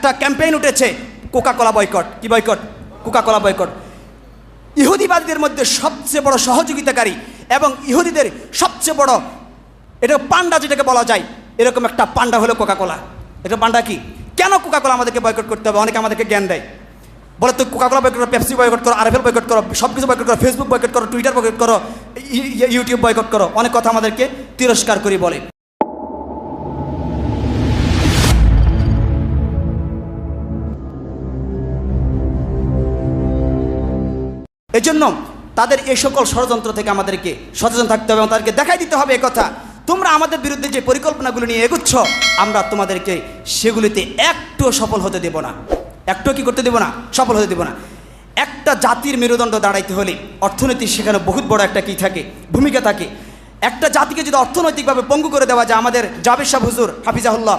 একটা ক্যাম্পেইন উঠেছে Coca Cola boycott. কি বয়কট? Coca Cola boycott. ইহুদিবাদীদের মধ্যে সবচেয়ে বড় সহযোগিতাকারী এবং ইহুদিদের সবচেয়ে বড়, এটা পান্ডা যেটাকে বলা যায়, এরকম একটা পান্ডা হলো কোকা কোলা এটা পান্ডা কি? কেন কোকা কোলা আমাদেরকে বয়কট করতে হবে? অনেকে আমাদেরকে জ্ঞান দেয়। বলে তুই কোকা কোলা বয়কট করো, পেপসি বয়কট করো, আরএফএল বয়কট করো সব কিছু বয়কট করো, ফেসবুক বয়কট করো, টুইটার বয়কট করো ইউটিউব বয়কট করো। অনেক কথা আমাদেরকে তিরস্কার করি বলে। এই জন্য তাদের এই সকল ষড়যন্ত্র থেকে আমাদেরকে সচেতন থাকতে হবে এবং তাদেরকে দেখাই দিতে হবে কথা। তোমরা আমাদের বিরুদ্ধে যে পরিকল্পনাগুলো নিয়ে এগুচ্ছ, আমরা তোমাদেরকে সেগুলিতে একটুও সফল হতে দেব না। একটু কি করতে দেব না? সফল হতে দেব না। একটা জাতির মেরুদণ্ড দাঁড়াইতে হলে অর্থনীতি সেখানে বহুত বড় একটা কি থাকে? ভূমিকা থাকে। একটা জাতিকে যদি অর্থনৈতিকভাবে পঙ্গু করে দেওয়া যায়, আমাদের জাবেদ শাহ হুজুর হাফিজাহুল্লাহ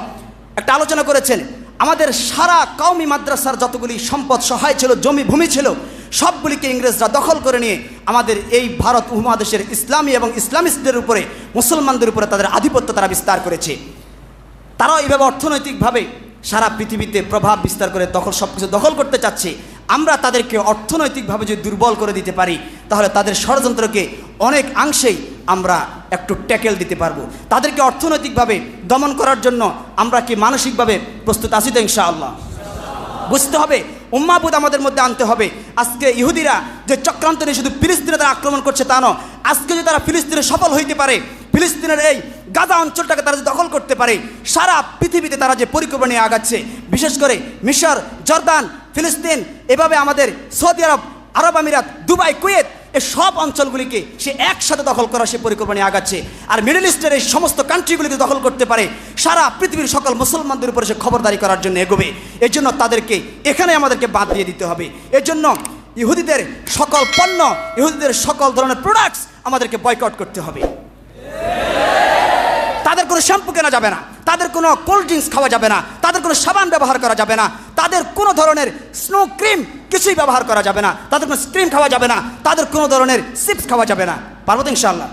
একটা আলোচনা করেছেন, আমাদের সারা কওমি মাদ্রাসার যতগুলি সম্পদ, সহায় ছিল, জমি, ভূমি ছিল সবগুলিকে ইংরেজরা দখল করে নিয়ে আমাদের এই ভারত উপমহাদেশের ইসলামী এবং ইসলামিস্টদের উপরে, মুসলমানদের উপরে তাদের আধিপত্য তারা বিস্তার করেছে। তারাও এইভাবে অর্থনৈতিকভাবে সারা পৃথিবীতে প্রভাব বিস্তার করে দখল সব কিছু দখল করতে চাচ্ছে। আমরা তাদেরকে অর্থনৈতিকভাবে যদি দুর্বল করে দিতে পারি, তাহলে তাদের ষড়যন্ত্রকে অনেক অংশেই আমরা একটু ট্যাকেল দিতে পারব। তাদেরকে অর্থনৈতিকভাবে দমন করার জন্য আমরা কি মানসিকভাবে প্রস্তুত আছি তো ইনশাআল্লাহ? বুঝতে হবে উম্মাবুদ আমাদের মধ্যে আনতে হবে। আজকে ইহুদিরা যে চক্রান্ত নিয়ে শুধু ফিলিস্তিনে তারা আক্রমণ করছে তা নয়, আজকে যদি তারা ফিলিস্তিনে সফল হইতে পারে, ফিলিস্তিনের এই গাজা অঞ্চলটাকে তারা যদি দখল করতে পারে, সারা পৃথিবীতে তারা যে পরিকল্পনা নিয়ে আগাচ্ছে, বিশেষ করে মিশর, জর্দান, ফিলিস্তিন, এভাবে আমাদের সৌদি আরব আরব আমিরাত, দুবাই, কুয়েত এই সব অঞ্চলগুলিকে সে একসাথে দখল করার সে পরিকল্পনা আগাচ্ছে। আর মিডল ইস্টের এই সমস্ত কান্ট্রিগুলিকে দখল করতে পারে, সারা পৃথিবীর সকল মুসলমানদের উপরে সে খবরদারি করার জন্য এগোবে। এর জন্য তাদেরকে এখানে আমাদেরকে বাদ দিয়ে দিতে হবে। এর জন্য ইহুদিদের সকল পণ্য, ইহুদিদের সকল ধরনের প্রোডাক্টস আমাদেরকে বয়কট করতে হবে। তাদের কোনো শ্যাম্পু কেনা যাবে না। তাদের কোনো কোল্ড ড্রিঙ্কস খাওয়া যাবে না। তাদের কোনো সাবান ব্যবহার করা যাবে না। তাদের কোনো ধরনের স্নো ক্রিম কিছুই ব্যবহার করা যাবে না। তাদের কোনো ক্রিম খাওয়া যাবে না। তাদের কোনো ধরনের চিপস খাওয়া যাবে না। পারব তো ইনশাল্লাহ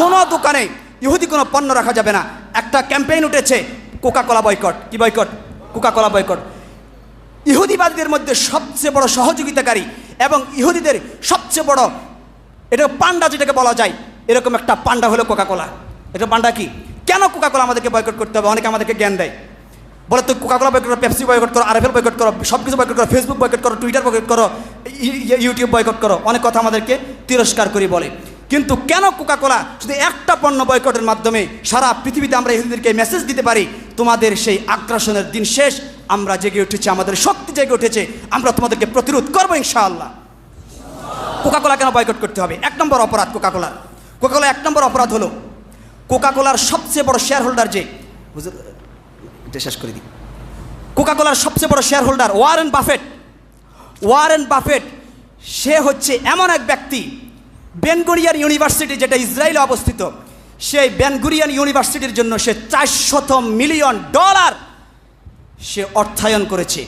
কোনো দোকানে ইহুদি কোনো পণ্য রাখা যাবে না। একটা ক্যাম্পেইন উঠেছে কোকা কোলা বয়কট কি বয়কট কোকা কোলা বয়কট ইহুদিবাদীদের মধ্যে সবচেয়ে বড় সহযোগিতাকারী এবং ইহুদিদের সবচেয়ে বড় এটা পান্ডা যেটাকে বলা যায়, এরকম একটা পান্ডা হলো কোকা কোলা এটা পান্ডা কি? কেন কোকা কোলা আমাদেরকে বয়কট করতে হবে? অনেকে আমাদেরকে জ্ঞান দেয়। বলে, তুই কোকা কোলা বয়কট করো পেপসি বয়কট করো আরএফএল বয়কট করো সব কিছু বয়কট করো ফেসবুক বয়কট করো টুইটার বয়কট করো ইউটিউব বয়কট করো, অনেক কথা আমাদেরকে তিরস্কার করি বলে। কিন্তু কেন কোকা কোলা শুধু একটা পণ্য বয়কটের মাধ্যমে সারা পৃথিবীতে আমরা হিন্দুদেরকে মেসেজ দিতে পারি? তোমাদের সেই আগ্রাসনের দিন শেষ। আমরা জেগে উঠেছি, আমাদের শক্তি জেগে উঠেছে। আমরা তোমাদেরকে প্রতিরোধ করব ইনশাআল্লাহ। কোকাকোলা কেন বয়কট করতে হবে? এক নম্বর অপরাধ কোকাকোলার কোকাকোলা এক নম্বর অপরাধ হলো কোকাকোলার সবচেয়ে বড় শেয়ার হোল্ডার যে এটা শেষ করে দিই কোকাকোলার সবচেয়ে বড় shareholder Warren Buffett Warren Buffett সে হচ্ছে এমন এক ব্যক্তি বেনগুরিয়ান ইউনিভার্সিটি যেটা ইসরায়েলে অবস্থিত, সেই বেনগুরিয়ান ইউনিভার্সিটির জন্য সে চারশত মিলিয়ন ডলার সে অর্থায়ন করেছে।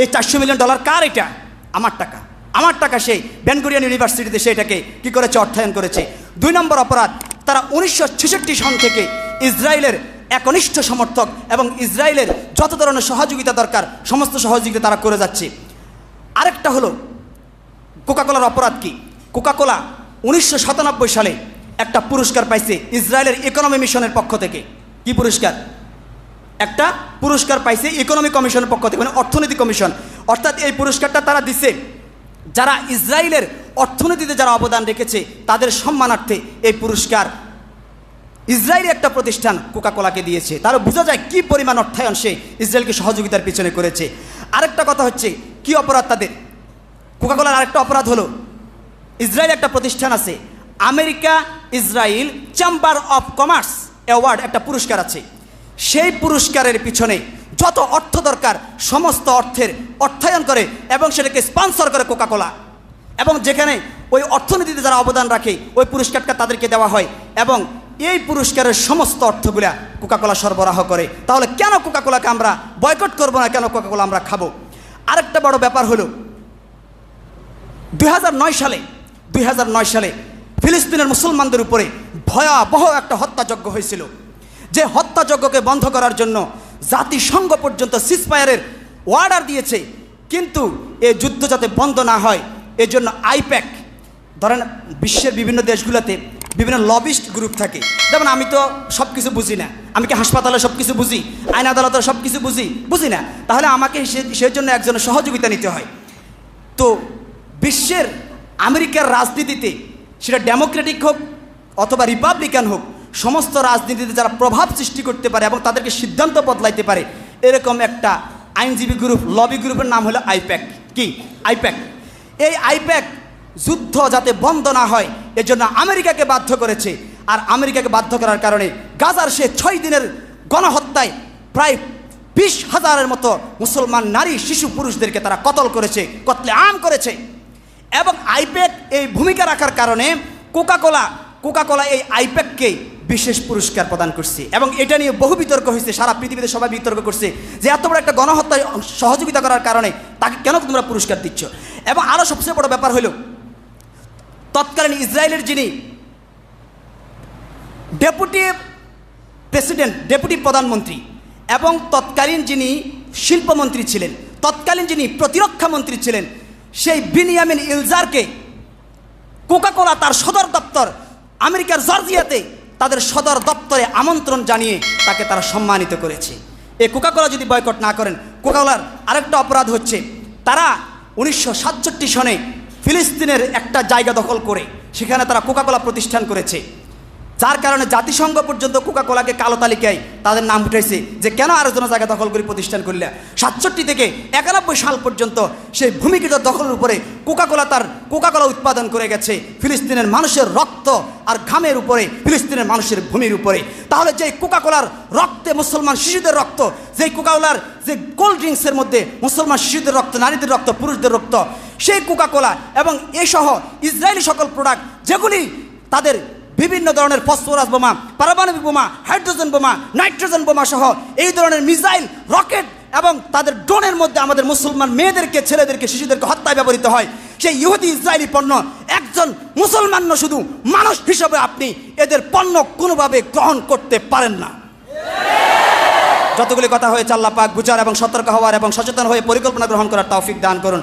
এই চারশো মিলিয়ন ডলার কার এটা? আমার টাকা। আমার টাকা সেই বেনগুরিয়ান ইউনিভার্সিটিতে সেটাকে কি করেছে? অর্থায়ন করেছে। দুই নম্বর অপরাধ, তারা উনিশশো ছেষট্টি সন থেকে ইসরায়েলের একনিষ্ঠ সমর্থক এবং ইসরায়েলের যত ধরনের সহযোগিতা দরকার, সমস্ত সহযোগিতা তারা করে যাচ্ছে। আরেকটা হলো, কোকাকোলার অপরাধ কি? কোকাকোলা উনিশশো সাতানব্বই সালে একটা পুরস্কার পাইছে ইসরায়েলের ইকোনমি মিশনের পক্ষ থেকে। কি পুরস্কার? একটা পুরস্কার পাইছে ইকোনমি কমিশনের পক্ষ থেকে মানে অর্থনীতি কমিশন অর্থাৎ এই পুরস্কারটা তারা দিছে। যারা ইসরায়েলের অর্থনীতিতে যারা অবদান রেখেছে, তাদের সম্মানার্থে এই পুরস্কার ইসরায়েলি একটা প্রতিষ্ঠান কোকাকোলাকে দিয়েছে। তারও বোঝা যায় কি পরিমাণ অর্থায়ন সে ইসরায়েলকে সহযোগিতার পিছনে করেছে। আরেকটা কথা হচ্ছে, কি অপরাধ তাদের? কোকাকোলার আরেকটা অপরাধ হলো, ইসরায়েল একটা প্রতিষ্ঠান আছে, America Israel chamber of commerce award একটা পুরস্কার আছে। সেই পুরস্কারের পিছনে যত অর্থ দরকার, সমস্ত অর্থের অর্থায়ন করে এবং সেটাকে স্পন্সর করে কোকাকোলা। এবং যেখানে ওই অর্থনীতিতে যারা অবদান রাখে, ওই পুরস্কারটা তাদেরকে দেওয়া হয়। এবং এই পুরস্কারের সমস্ত অর্থগুলা কোকাকোলা সরবরাহ করে। তাহলে কেন কোকাকোলাকে আমরা বয়কট করব না কেন কোকাকোলা আমরা খাব? আরেকটা বড় ব্যাপার হলো, দুই হাজার নয় সালে, দুই হাজার নয় সালে ফিলিস্তিনের মুসলমানদের উপরে ভয়াবহ একটা হত্যাযজ্ঞ হয়েছিল। যে হত্যাযজ্ঞকে বন্ধ করার জন্য জাতিসংঘ পর্যন্ত সিসফায়ারের অর্ডার দিয়েছে। কিন্তু এ যুদ্ধ যাতে বন্ধ না হয়, এজন্য আইপ্যাক, ধরেন বিশ্বের বিভিন্ন দেশগুলোতে বিভিন্ন লবিস্ট গ্রুপ থাকে। যেমন আমি তো সব কিছু বুঝি না। আমি কি হাসপাতালে সব কিছু বুঝি? আইন আদালতে সব কিছু বুঝি? বুঝি না। তাহলে আমাকে সে- সেই জন্য একজনের সহযোগিতা নিতে হয়। তো বিশ্বের আমেরিকার রাজনীতিতে সেটা ডেমোক্রেটিক হোক অথবা রিপাবলিকান হোক, সমস্ত রাজনীতিতে যারা প্রভাব সৃষ্টি করতে পারে এবং তাদেরকে সিদ্ধান্ত বদলাইতে পারে, এরকম একটা আইনজীবী গ্রুপ লবি গ্রুপের নাম হলো আইপ্যাক। কি? আইপ্যাক। এই আইপ্যাক যুদ্ধ যাতে বন্ধ না হয়, এজন্য আমেরিকাকে বাধ্য করেছে। আর আমেরিকাকে বাধ্য করার কারণে গাজার সে ছয় দিনের গণহত্যায় প্রায় বিশ হাজারের মতো মুসলমান নারী, শিশু, পুরুষদেরকে তারা কতল করেছে, কতলে আম করেছে। এবং আইপ্যাক এই ভূমিকা রাখার কারণে কোকাকোলা কোকাকোলা এই আইপ্যাককে বিশেষ পুরস্কার প্রদান করছে। এবং এটা নিয়ে বহু বিতর্ক হয়েছে, সারা পৃথিবীতে সবাই বিতর্ক করছে যে এত বড় একটা গণহত্যায় সহযোগিতা করার কারণে তাকে কেন তোমরা পুরস্কার দিচ্ছ? এবং আরও সবচেয়ে বড় ব্যাপার হলো তৎকালীন ইসরায়েলের যিনি ডেপুটি প্রেসিডেন্ট, ডেপুটি প্রধানমন্ত্রী এবং তৎকালীন যিনি শিল্পমন্ত্রী ছিলেন, তৎকালীন যিনি প্রতিরক্ষা মন্ত্রী ছিলেন, সেই বিনিয়ামিন ইলজারকে কোকাকোলা তার সদর দপ্তর আমেরিকার জর্জিয়াতে তাদের সদর দপ্তরে আমন্ত্রণ জানিয়ে তাকে তারা সম্মানিত করেছে। এই কোকাকোলা যদি বয়কট না করেন, কোকাকোলার আরেকটা অপরাধ হচ্ছে, তারা উনিশশো সাতষট্টি সনে ফিলিস্তিনের একটা জায়গা দখল করে, সেখানে তারা কোকাকোলা প্রতিষ্ঠান করেছে। যার কারণে জাতিসংঘ পর্যন্ত কোকাকোলাকে কালো তালিকায় তাদের নাম উঠেছে যে কেন আরও জন জায়গা দখল করে প্রতিষ্ঠান করলে। সাতষট্টি থেকে একানব্বই সাল পর্যন্ত সেই ভূমিকৃত দখলের উপরে কোকাকোলা তার কোকাকোলা উৎপাদন করে গেছে ফিলিস্তিনের মানুষের রক্ত আর ঘামের উপরে, ফিলিস্তিনের মানুষের ভূমির উপরে। তাহলে যে কোকাকোলার রক্তে মুসলমান শিশুদের রক্ত যেই কোকাকোলার যে কোল্ড ড্রিঙ্কসের মধ্যে মুসলমান শিশুদের রক্ত, নারীদের রক্ত, পুরুষদের রক্ত সেই কোকাকোলা এবং এসহ ইসরায়েলি সকল প্রোডাক্ট যেগুলি তাদের বিভিন্ন ধরনের ফসফরাস বোমা, পারমাণবিক বোমা হাইড্রোজেন বোমা নাইট্রোজেন বোমা সহ এই ধরনের মিসাইল রকেট এবং তাদের ড্রোনের মধ্যে আমাদের মুসলমান মেয়েদেরকে, ছেলেদেরকে, শিশুদেরকে হত্যায় ব্যবহৃত হয়। সেই ইহুদি ইসরায়েলি পণ্য একজন মুসলমান শুধু মানুষ হিসাবে আপনি এদের পণ্য কোনোভাবে গ্রহণ করতে পারেন না। যতগুলি কথা হয়েছে আল্লাহ পাক বুঝার এবং সতর্ক হওয়ার এবং সচেতন হয়ে পরিকল্পনা গ্রহণ করার তৌফিক দান করুন।